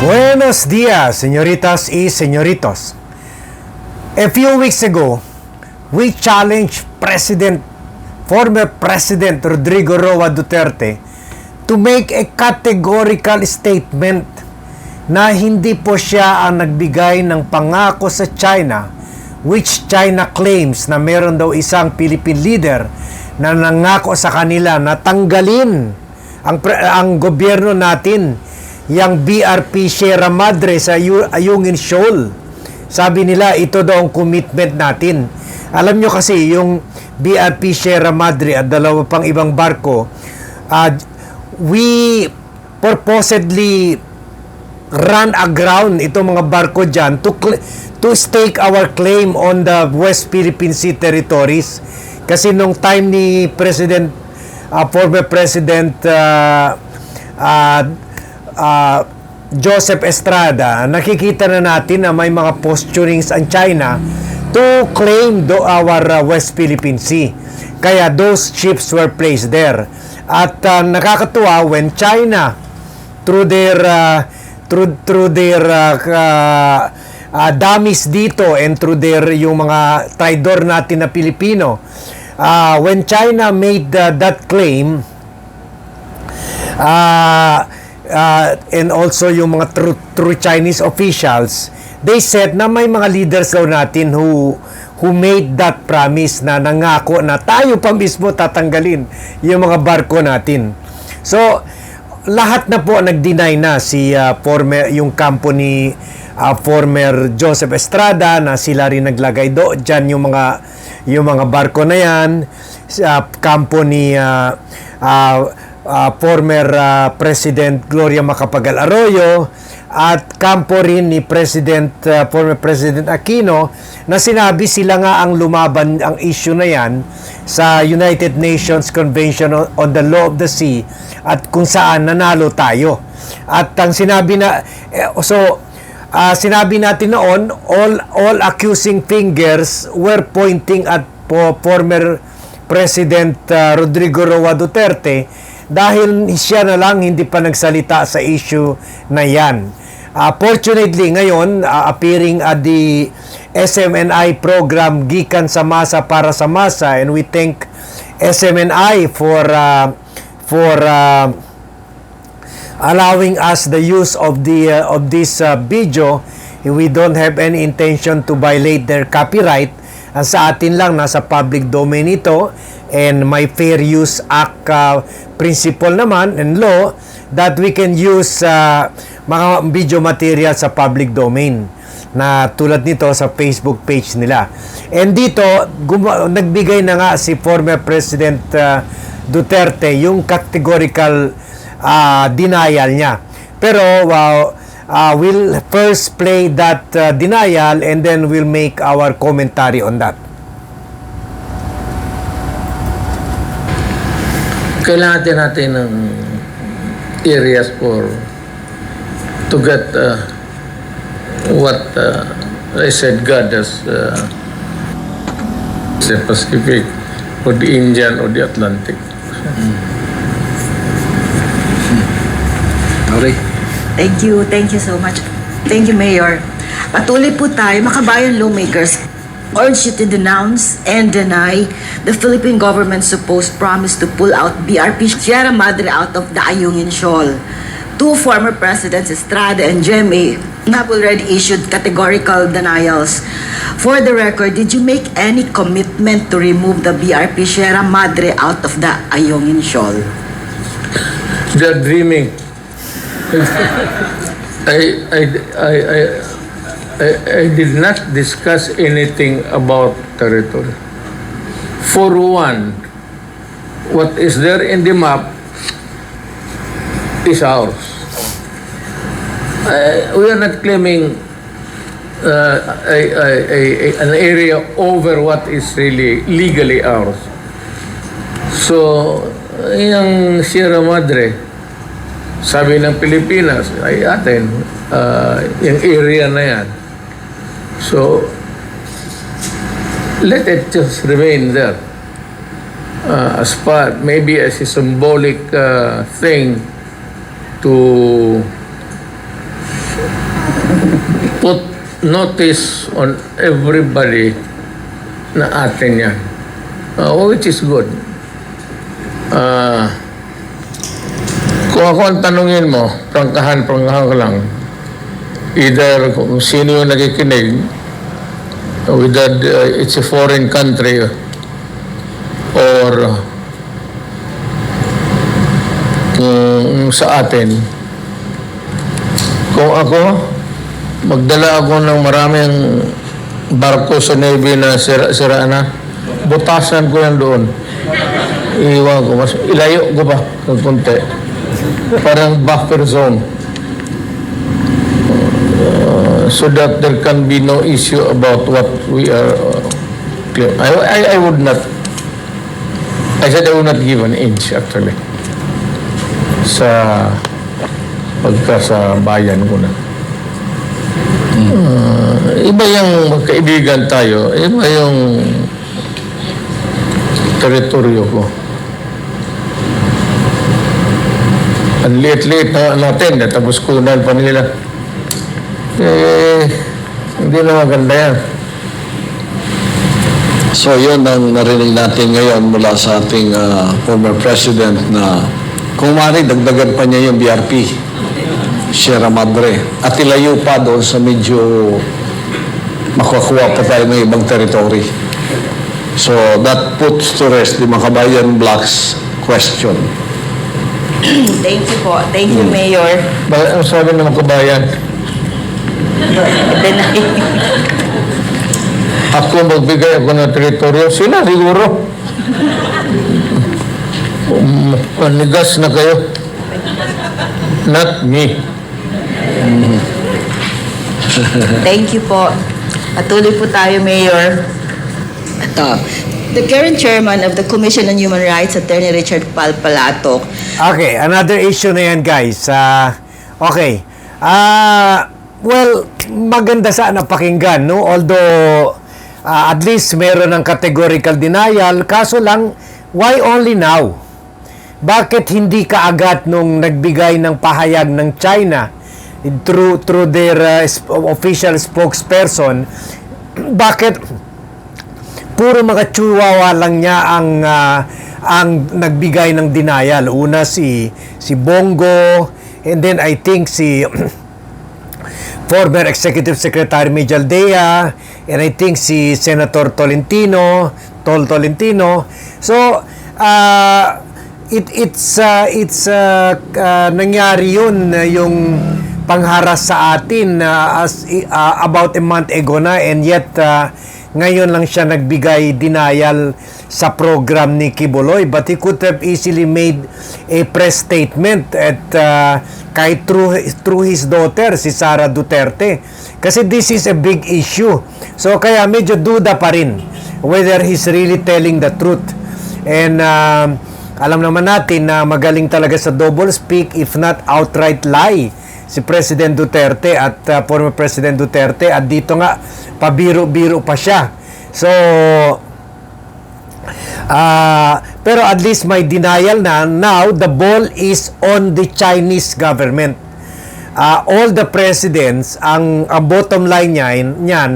Buenos dias, señoritas y señoritos. A few weeks ago, we challenged President, former President Rodrigo Roa Duterte to make a categorical statement na hindi po siya ang nagbigay ng pangako sa China which China claims na meron daw isang Philippine leader na nangako sa kanila na tanggalin ang, ang gobyerno natin yung BRP Sierra Madre sa Ayu- Ayungin Shoal. Sabi nila, ito daw ang commitment natin. Alam nyo kasi, yung BRP Sierra Madre at dalawa pang ibang barko, uh, we purposedly run aground itong mga barko dyan to, to stake our claim on the West Philippine Sea territories. Kasi nung time ni President, uh, former President uh, uh, uh, Joseph Estrada, nakikita na natin na may mga posturings ang China to claim do our uh, West Philippine Sea. Kaya those ships were placed there. At uh, nakakatuwa when China through their uh, through through their uh, uh, uh, dummies dito and through their yung mga traidor natin na Pilipino uh, when China made uh, that claim uh, uh, and also yung mga true, true Chinese officials they said na may mga leaders daw natin who who made that promise na nangako na tayo pa mismo tatanggalin yung mga barko natin. So lahat na po nag-deny na si uh, former yung kampo ni uh, former Joseph Estrada na sila rin naglagay do diyan yung mga yung mga barko na yan. Sa kampo ni uh, uh, uh, former uh, President Gloria Macapagal Arroyo at kampo rin ni President uh, former President Aquino na sinabi sila nga ang lumaban ang issue na yan sa United Nations Convention on, the Law of the Sea at kung saan nanalo tayo. At ang sinabi na eh, so ah, sinabi natin noon all all accusing fingers were pointing at po, former President ah, Rodrigo Roa Duterte dahil siya na lang hindi pa nagsalita sa issue na yan. Ah, fortunately ngayon ah, appearing at the SMNI program Gikan sa Masa para sa Masa. And we thank SMNI for ah, for ah, allowing us the use of the uh, of this uh, video. We don't have any intention to violate their copyright. Ang sa atin lang nasa public domain ito and my fair use act uh, principle naman and law that we can use uh, mga video material sa public domain na tulad nito sa Facebook page nila. And dito, nagbigay na nga si former President uh, Duterte yung categorical uh, denial niya. Pero wow, uh, we'll first play that uh, denial and then we'll make our commentary on that. Kailangan din natin ng areas for to get uh, what uh, I said God has uh, the Pacific or the Indian or the Atlantic. Okay. Thank you. Thank you so much. Thank you, Mayor. Patuloy po tayo, makabayan lawmakers urge you to denounce and deny the Philippine government's supposed promise to pull out BRP Sierra Madre out of the Ayungin Shoal. Two former presidents, Estrada and GMA, have already issued categorical denials. For the record, did you make any commitment to remove the BRP Sierra Madre out of the Ayungin Shoal? They're dreaming. I, I, I, I, I, I did not discuss anything about territory. For one, what is there in the map is ours. Uh, we are not claiming uh, a, a, a, an area over what is really legally ours. So, yung Sierra Madre, sabi ng Pilipinas, ay atin, uh, yung area na yan. So, let it just remain there. Uh, as part, maybe as a symbolic uh, thing to notice on everybody na atin yan. Uh, which is good. Uh, kung ako ang tanungin mo, prangkahan, prangkahan ko lang, either kung sino yung nakikinig, whether uh, it's a foreign country or kung sa atin, kung ako, magdala ako ng maraming barko sa Navy na sira-sira na, butasan ko yan doon. Iwan ko, mas ilayo ko pa ng konti. Parang buffer zone. Uh, so that there can be no issue about what we are uh, claim. I, I, I would not, I said I would not give an inch actually sa pagka sa bayan ko na. Uh, iba yung magkaibigan tayo, iba yung teritoryo ko. Ang liit-liit na natin, tapos kunan pa nila. Eh, hindi na maganda yan. So yun ang narinig natin ngayon mula sa ating ah, former president na kung maaari dagdagan pa niya yung BRP, Sierra Madre, at ilayo pa doon sa medyo makakuha pa tayo ng ibang territory. So that puts to rest the Makabayan Blacks question. Thank you po. Thank you, Mayor. Ba- Ang sabi ng mga ako magbigay ako ng teritoryo, sila siguro. Manigas na kayo. Not me. Thank you po. Patuloy po tayo, Mayor. Ito. The current chairman of the Commission on Human Rights, Attorney Richard Palpalatok, Okay, another issue na yan guys. Ah, okay. Ah, well, maganda sana pakinggan, no? Although, ah, at least meron ng categorical denial. Kaso lang, why only now? Bakit hindi kaagad nung nagbigay ng pahayag ng China through, through their sp- official spokesperson? Bakit puro mga chihuahua lang niya ang ah, ang nagbigay ng denial. Una si si Bongo and then I think si former Executive Secretary Major Dea and I think si Senator Tolentino, Tol Tolentino. So uh, it it's uh, it's uh, uh, nangyari yun uh, yung pangharas sa atin uh, as uh, about a month ago na and yet uh, ngayon lang siya nagbigay denial sa program ni Kibuloy but he could have easily made a press statement at uh, kahit through, through his daughter si Sara Duterte. Kasi this is a big issue. So kaya medyo duda pa rin whether he's really telling the truth. And um, alam naman natin na magaling talaga sa double speak if not outright lie si President Duterte at uh, former President Duterte at dito nga pabiro-biro pa siya. So ah, pero at least may denial na now the ball is on the Chinese government. Ah, all the presidents ang, ang bottom line niyan, niyan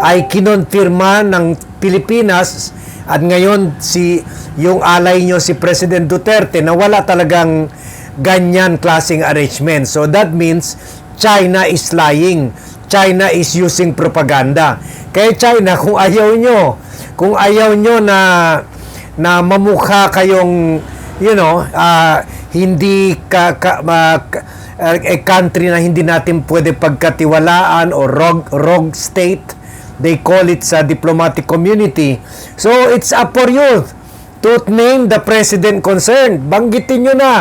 ay kinonfirma ng Pilipinas at ngayon si yung alay nyo si President Duterte na wala talagang ganyan klaseng arrangement. So that means China is lying. China is using propaganda. Kaya China, kung ayaw nyo, kung ayaw nyo na na mamukha kayong you know, ah, hindi ka, ka ka- ah, a country na hindi natin pwede pagkatiwalaan o rogue, rogue state. They call it sa diplomatic community. So it's up for you to name the president concerned. Banggitin nyo na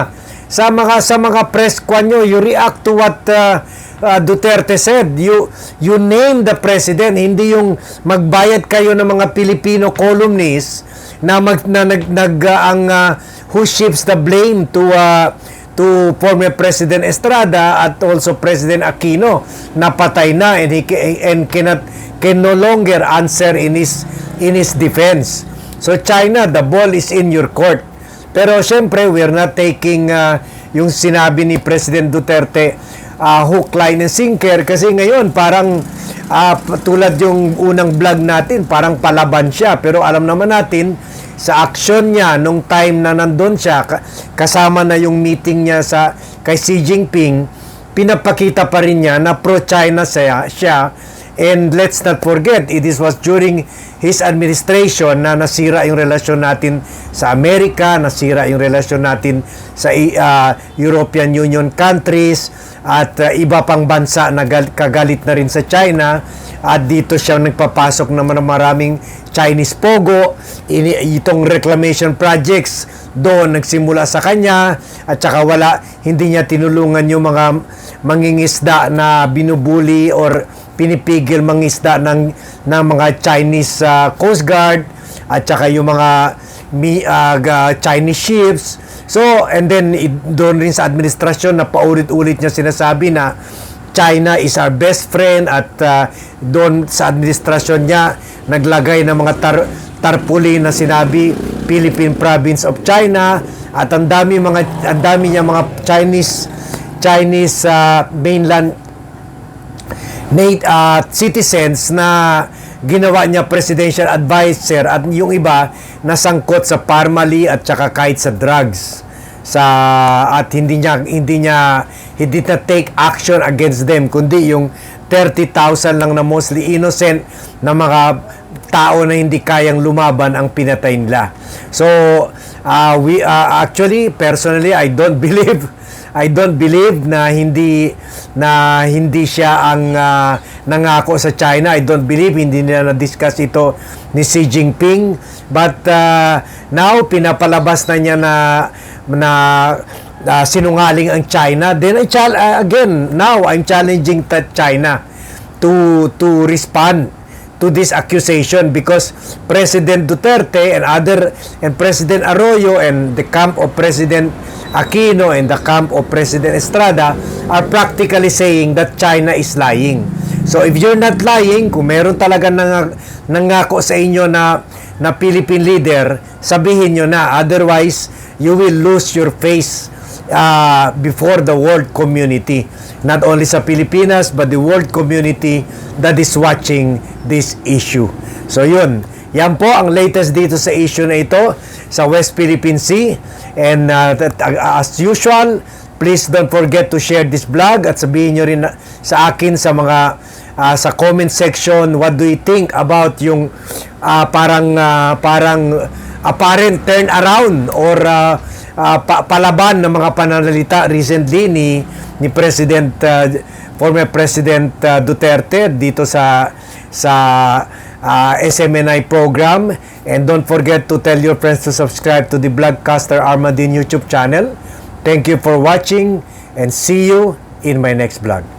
sa mga sa mga press kwan nyo, you react to what uh, uh, Duterte said. You you name the president, hindi yung magbayad kayo ng mga Filipino columnists na mag na nag, nag uh, ang uh, who shifts the blame to uh, to former President Estrada at also President Aquino na patay na and he and cannot can no longer answer in his in his defense. So China, the ball is in your court. Pero syempre, we're not taking uh, yung sinabi ni President Duterte uh, hook, line, and sinker kasi ngayon parang p- tulad yung unang vlog natin, parang palaban siya. Pero alam naman natin, sa action niya, nung time na nandun siya, ka- kasama na yung meeting niya sa, kay Xi Jinping, pinapakita pa rin niya na pro-China siya, siya. And let's not forget, it is was during his administration na nasira yung relasyon natin sa Amerika, nasira yung relasyon natin sa uh, European Union countries at uh, iba pang bansa na gal- kagalit na rin sa China. At dito siya nagpapasok naman ng maraming Chinese pogo. Itong reclamation projects doon nagsimula sa kanya. At saka wala hindi niya tinulungan yung mga mangingisda na binubuli or pinipigil mangisda ng ng mga Chinese uh, Coast Guard at saka yung mga mi, uh, Chinese ships. So and then doon rin sa administrasyon na paulit-ulit niya sinasabi na China is our best friend at uh, doon sa administrasyon niya naglagay ng mga tar tarpaulin na sinabi Philippine Province of China at ang dami mga ang dami niya mga Chinese Chinese uh, mainland Nate uh, citizens na ginawa niya presidential advisor at yung iba nasangkot sa parmali at saka kahit sa drugs sa at hindi niya hindi niya did not take action against them kundi yung 30,000 lang na mostly innocent na mga tao na hindi kayang lumaban ang pinatay nila. So, uh, we uh, actually personally I don't believe I don't believe na hindi na hindi siya ang ah, nangako sa China. I don't believe hindi nila na-discuss ito ni Xi Jinping. But ah, now pinapalabas na niya na na ah, sinungaling ang China. Then I chal- ah, again, now I'm challenging ta- China to to respond to this accusation because President Duterte and other and President Arroyo and the camp of President Aquino and the camp of President Estrada are practically saying that China is lying. So if you're not lying, kung meron talaga nang, nangako sa inyo na na Philippine leader, sabihin nyo na. Otherwise, you will lose your face uh, before the world community. Not only sa Pilipinas, but the world community that is watching this issue. So yun, yan po ang latest dito sa issue na ito sa West Philippine Sea. And uh, uh, as usual, please don't forget to share this vlog at sabihin nyo rin sa akin sa mga uh, sa comment section what do you think about yung uh, parang uh, parang apparent turn around or uh, uh, pa- palaban ng mga pananalita recently ni ni President uh, former President uh, Duterte dito sa sa uh, SMNI program and don't forget to tell your friends to subscribe to the Vlogcaster Armadin YouTube channel. Thank you for watching and see you in my next vlog.